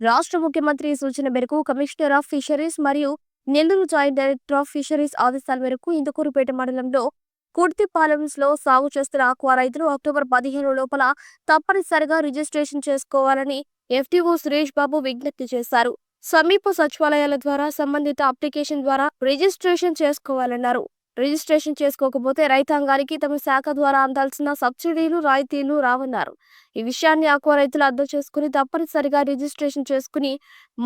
రాష్ట్ర ముఖ్యమంత్రి సూచన మేరకు కమిషనర్ ఆఫ్ ఫిషరీస్ మరియు Nellore joint director of fisheries ఆదేశాల మేరకు ఇందుకూరుపేట మండలంలో కుర్తిపాలెంస్లో సాగు చేస్తున్న ఆక్వా రైతులు అక్టోబర్ పదిహేను లోపల తప్పనిసరిగా రిజిస్ట్రేషన్ చేసుకోవాలని ఎఫ్టీఓ సురేష్ బాబు విజ్ఞప్తి చేశారు. సమీప సచివాలయాల ద్వారా సంబంధిత అప్లికేషన్ ద్వారా రిజిస్ట్రేషన్ చేసుకోవాలన్నారు. రిజిస్ట్రేషన్ చేసుకోకపోతే రైతాంగానికి తమ శాఖ ద్వారా అందాల్సిన సబ్సిడీలు రాయితీలు రావన్నారు. ఈ విషయాన్ని ఆక్వా రైతులు అర్థం చేసుకుని తప్పనిసరిగా రిజిస్ట్రేషన్ చేసుకుని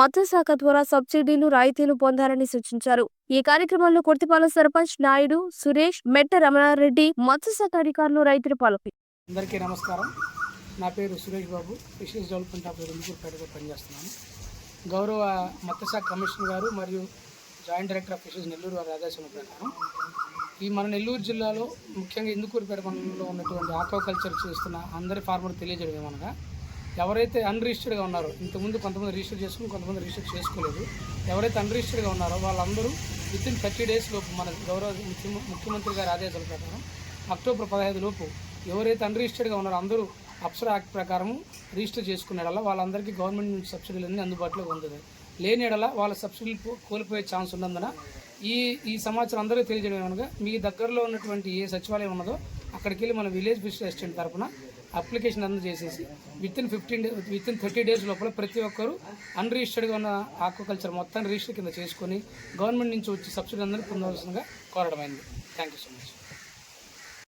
మత్స్యశాఖ ద్వారా సబ్సిడీలు రాయితీలు పొందాలని సూచించారు. ఈ కార్యక్రమంలో కొర్తిపాల సర్పంచ్ నాయుడు సురేష్ మెట్ట రమణారెడ్డి మత్స్యశాఖ అధికారులు రైతులు పాల్గొన్నారు. అందరికీ నమస్కారం. నా పేరు Suresh Babu fisheries development officer పనిచేస్తున్నాను. గౌరవ మత్స్యశాఖ కమిషనర్ గారు మరియు joint director of fisheries Nellore వారి ఆదేశం ప్రకారం ఈ మన నెల్లూరు జిల్లాలో ముఖ్యంగా ఇందుకూరుపేట మండలంలో ఉన్నటువంటి ఆక్వాకల్చర్ చేస్తున్న అందరి ఫార్మర్ తెలియజేయడం ఏమనగా ఎవరైతే అన్రిజిస్టర్డ్గా ఉన్నారో ఇంతకుముందు కొంతమంది రిజిస్టర్ చేసుకుని కొంతమంది రిజిస్టర్ చేసుకోలేదు ఎవరైతే అన్రిజిస్టర్డ్గా ఉన్నారో వాళ్ళందరూ విత్ ఇన్ థర్టీ డేస్ లోపు మన గౌరవ ముఖ్యమంత్రి గారి ఆదేశాల ప్రకారం అక్టోబర్ పదహైదు లోపు ఎవరైతే అన్రిజిస్టర్డ్గా ఉన్నారో అందరూ అప్సరా యాక్ట్ ప్రకారం రిజిస్టర్ చేసుకునేడల్లా వాళ్ళందరికీ గవర్నమెంట్ నుంచి సబ్సిడీలు అన్నీ అందుబాటులో ఉంది లేని ఎడల వాళ్ళ సబ్సిడీలు కోల్పోయే ఛాన్స్ ఉన్నందున ఈ ఈ సమాచారం అందరూ తెలియజేయడం ఏమనగా మీ దగ్గరలో ఉన్నటువంటి ఏ సచివాలయం ఉన్నదో అక్కడికి వెళ్ళి మన విలేజ్ ఫిష్ అసిస్టెంట్ తరపున application అందజేసేసి within fifteen day within thirty days లోపల ప్రతి ఒక్కరు అన్రిజిస్టర్డ్గా ఉన్న ఆక్వాకల్చర్ మొత్తం రిజిస్టర్ కింద చేసుకొని గవర్నమెంట్ నుంచి వచ్చి సబ్సిడీ అందరినీ పొందవలసిందిగా కోరడమైంది. Thank you so much.